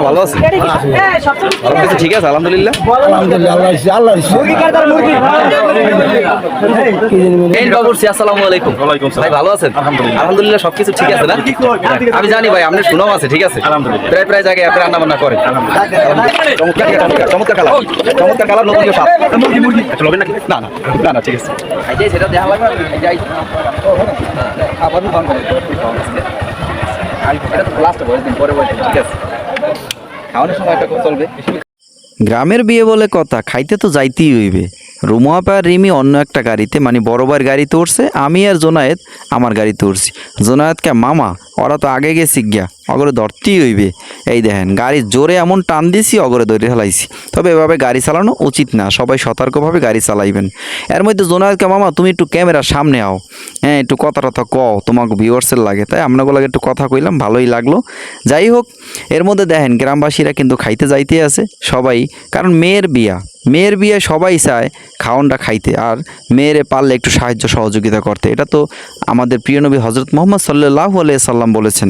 ভালো আছে ঠিক আছে আলহামদুলিল্লাহ আলহামদুলিল্লাহ আল্লাহ ইসি- আল্লাহ ইসি। এই বাবুরসি আসসালামু আলাইকুম ওয়ালাইকুম আসসালাম। ভাই ভালো আছেন আলহামদুলিল্লাহ। আলহামদুলিল্লাহ সবকিছু ঠিক আছে না আমি জানি ভাই আপনার সুনাম আছে ঠিক আছে আলহামদুলিল্লাহ। প্রায় প্রায় জায়গায় আপনি রান্না বান্না করেন চমৎকার কালার চমৎকার কালার নতুন সাপ না না না না ঠিক আছে সেটা দেখা আবার এটা তো লাস্ট বয়স দিন পরে বয়স ঠিক আছে খাওয়ানোর সময় চলবে গ্রামের বিয়ে বলে কথা খাইতে তো যাইতেই হইবে। রুমুয়াপা আর রিমি অন্য একটা গাড়িতে মানে বড়বার গাড়িতে উঠছে আমি আর জোনায়েত আমার গাড়িতে উঠছি জোনায়েতকে মামা, ওরা তো আগে গেছি গিয়া অগরে ধরতেই হইবে। এই দেখেন, গাড়ি জোরে এমন টান দিছি, অগরে ধরে ফেলাইছি। তবে এভাবে গাড়ি চালানো উচিত না, সবাই সতর্কভাবে গাড়ি চালাইবেন। এর মধ্যে জোনায়েতকে মামা, তুমি একটু ক্যামেরার সামনে আও। হ্যাঁ একটু কথা টথা কও, তোমাকে ভিউয়ার্সের লাগে। তাই আপনাকে লাগে একটু কথা কইলাম, ভালোই লাগল। যাই হোক, এর মধ্যে দেখেন, গ্রামবাসীরা কিন্তু খাইতে যাইতে আছে, সবাই, কারণ মেয়ের বিয়া। মেয়ের বিয়ে সবাই চায় খাওয়ানটা খাইতে আর মেয়েরে পারলে একটু সাহায্য সহযোগিতা করতে। এটা তো আমাদের প্রিয় নবী হজরত মোহাম্মদ সাল্লাহ আলিয়া সাল্লাম বলেছেন।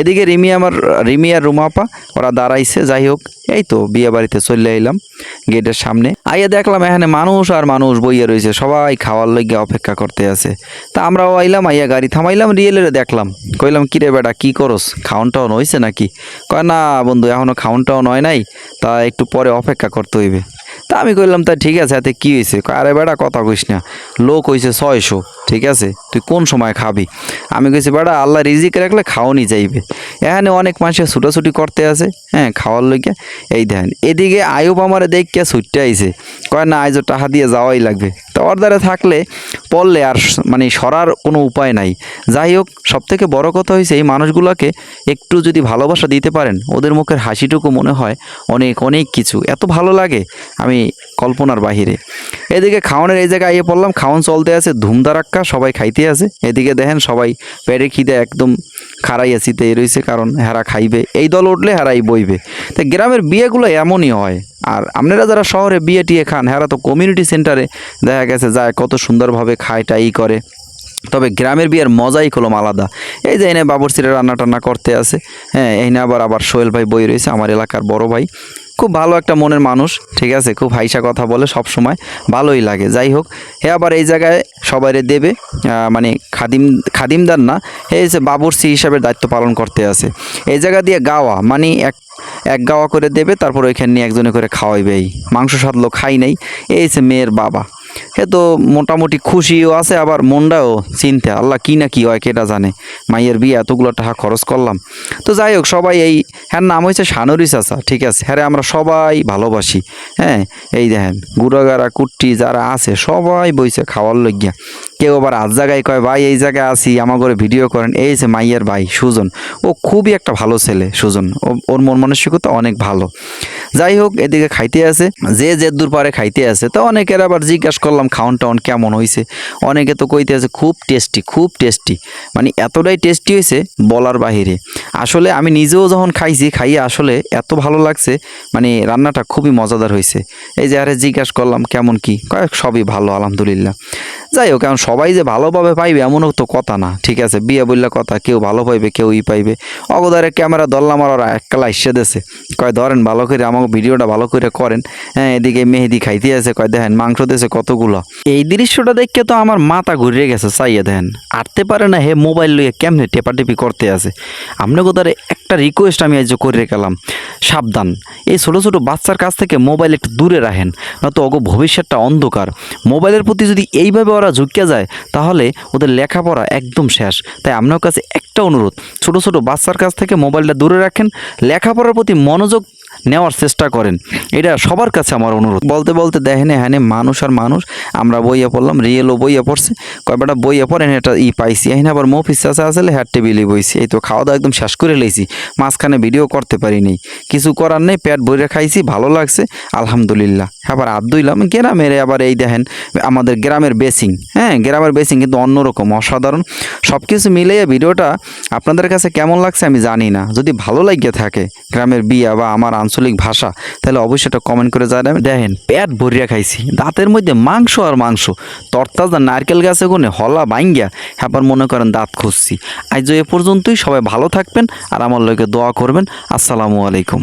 এদিকে রিমি আমার, রিমি আর রুমাপা ওরা দাঁড়াইছে, যাই হোক, এই তো বিয়ে বাড়িতে চলে এলাম গেটের সামনে। আইয়া দেখলাম এখানে মানুষ আর মানুষ বইয়া রয়েছে, সবাই খাওয়ার লইগে অপেক্ষা করতে আছে। তা আমরাও আইলাম, আইয়া গাড়ি থামাইলাম, রিয়েলের দেখলাম। কইলাম, কিরে বেটা, কি করস? খাওনটাও নইছে নাকি? কয়, না বন্ধু, এখনও খাওনটাও নয় নাই, তা একটু পরে অপেক্ষা করতে হইবে। তা আমি কইলাম, তা ঠিক আছে এতে কি হয়েছে আরে বেটা, কথা কইস না। লোক হয়েছে ছয়শো, ঠিক আছে? তুই কোন সময় খাবি? আমি কইছি, বেটা, আল্লাহ রিজিক রাখলে খাওয়ানি যাইবে। এখানে অনেক মানুষের ছুটাছুটি করতে আছে হ্যাঁ খাওয়ার লইগে। এই দেখেন, এদিকে আয়ুব আমারে দেখিয়া ছুটতে আইছে। কয়, না, আইজো টাকা দিয়ে যাওয়াই লাগবে। তো ওর থাকলে পড়লে আর মানে সরার কোনো উপায় নাই। যাই হোক সব থেকে বড় কথা হয়েছে এই মানুষগুলোকে একটু যদি ভালোবাসা দিতে পারেন, ওদের মুখের হাসিটুকু মনে হয় অনেক অনেক কিছু। এত ভালো লাগে, আমি কল্পনার বাহিরে। এদিকে খাওয়ানোর এই জায়গায় আইয়ে পড়লাম খাওয়ান চলতে আছে ধুমধারাক্কা সবাই খাইতে আছে। এদিকে দেখেন সবাই পেটে খিদে একদম খারাইয়া চিতে রয়েছে কারণ হেরা খাইবে। এই দল উঠলে হেরাই বইবে। তো গ্রামের বিয়েগুলো এমনই হয়। আর আপনারা যারা শহরে বিয়ে টিয়ে খান, হেরা তো কমিউনিটি সেন্টারে দেখা গেছে, যায় কত সুন্দরভাবে খায়, টাই করে। তবে গ্রামের বিয়ের মজাই কলম আলাদা। এই যে এনে বাবরসিরা রান্না টান্না করতে আছে হ্যাঁ এই আবার আবার সোহেল ভাই বই রয়েছে, আমার এলাকার বড় ভাই। খুব ভালো একটা মনের মানুষ, ঠিক আছে, খুব হাইসা কথা বলে সব সময় ভালোই লাগে। যাই হোক, হে আবার এই জায়গায় সবাইরে দেবে মানে খাদিম, খাদিমদার না, হে হচ্ছে বাবরসি হিসাবে দায়িত্ব পালন করতে আছে। এই জায়গা দিয়ে গাওয়া মানে এক এক গাওয়া করে দেবে, তারপর ওইখানে নিয়ে একজনে করে খাওয়াইবে। এই মাংস সাদলো খাই নাই, এই হচ্ছে মেয়ের বাবা। সে তো মোটামুটি খুশিও আছে, আবার মনটাও চিন্তা, আল্লাহ কি না কি হয় কেটা জানে। মাইয়ের বিয়ে এতগুলো টাকা খরচ করলাম। তো যাই হোক, সবাই এই হ্যাঁ নাম হয়েছে সানুরি চাচা, ঠিক আছে। হ্যাঁ আমরা সবাই ভালোবাসি। হ্যাঁ এই দেখেন, গুড়াগাড়া, কুট্টি যারা আছে, সবাই বইছে খাওয়ার লইগিয়া কেউ আবার আজ জায়গায় কয়, ভাই, এই জায়গায় আসি আমার করে ভিডিও করেন। এই যে মাইয়ের ভাই, সুজন, ও খুবই একটা ভালো ছেলে, সুজন। ওর মন মানসিকতা অনেক ভালো। যাই হোক, এদিকে খাইতে আছে। যে যে দূর পারে খাইতে আছে। তো অনেকের আবার জিজ্ঞাসা করলাম খাওয়ান টাউন কেমন হয়েছে অনেকে তো কইতে আছে, খুব টেস্টি খুব টেস্টি মানে এতটাই টেস্টি হয়েছে বলার বাহিরে। আসলে আমি নিজেও যখন খাইছি, খাইয়ে আসলে এত ভালো লাগছে মানে রান্নাটা খুবই মজাদার হয়েছে এই যে আরে জিজ্ঞাসা করলাম, কেমন কি? কয়েক সবই ভালো, আলহামদুলিল্লাহ। যাই হোক এখন সবাই যে ভালোভাবে পাইবে এমনও তো কথা না। ঠিক আছে, বিয়ে বললে কথা, কেউ ভালো পাইবে কেউ ই পাইবে। অগদারে ক্যামেরা ধরলাম আর ওরা একলা এসে দেছে কয়, ধরেন ভালো করে আমাকে ভিডিওটা ভালো করে করেন। হ্যাঁ এদিকে মেহেদি খাইতে আছে, কয়, দেখেন মাংস দেশে কতগুলো? এই দৃশ্যটা দেখে তো আমার মাথা ঘুরিয়ে গেছে, চাইয়ে দেখেন। আটতে পারে না, হে মোবাইল লইয়ে কেমনে টেপাটেপি করতে আছে। আপনাকে তারে একটা রিকোয়েস্ট আমি আজ করে গেলাম সাবধান। এই ছোটো ছোটো বাচ্চার কাছ থেকে মোবাইল একটু দূরে রাখেন, নয়তো অগো ভবিষ্যৎটা অন্ধকার। মোবাইলের প্রতি যদি এইভাবে ওরা ঝুঁকিয়া যায়, তাহলে ওদের লেখাপড়া একদম শেষ। তাই আপনার কাছে একটা অনুরোধ, ছোট ছোট বাচ্চার কাছ থেকে মোবাইলটা দূরে রাখেন। লেখাপড়ার প্রতি মনোযোগ নেওয়ার চেষ্টা করেন। এটা সবার কাছে আমার অনুরোধ। বলতে বলতে দেখেন, এখানে মানুষ আর মানুষ, আমরা বইয়ে পড়লাম, রিয়েলও বইয়ে পড়ছে। কয়টা বইয়া পড়েন, এটা ই পাইছি। এখানে আবার মফিস চাষা আসলে হ্যার টেবিলে বইছি। এই তো খাওয়া দাওয়া একদম শেষ করে লেছি। মাঝখানে ভিডিও করতে পারিনি। কিছু করার নেই, পেট ভরে খাইছি, ভালো লাগছে, আলহামদুলিল্লাহ। আবার হাত ধুইলাম, গ্রামের আবার এই দেখেন, আমাদের গ্রামের বেসিং হ্যাঁ গ্রামের বেসিং কিন্তু অন্যরকম, অসাধারণ। সব কিছু মিলিয়ে ভিডিওটা আপনাদের কাছে কেমন লাগছে আমি জানি না। যদি ভালো লাগিয়ে থাকে, গ্রামের বিয়া বা আমার আঞ্চলিক ভাষা, তাহলে অবশ্যই এটা কমেন্ট করে জানাবেন। দেখেন, পেট ভরিয়া খাইছি, দাঁতের মধ্যে মাংস আর মাংস, তরতাজা নারকেল গাছে গুনে হলা বাইঙ্গা হ্যাপার মনে করেন দাঁত খুঁজছি। আজ এ পর্যন্তই, সবাই ভালো থাকবেন আর আমার লোকে দোয়া করবেন। আসসালামু আলাইকুম।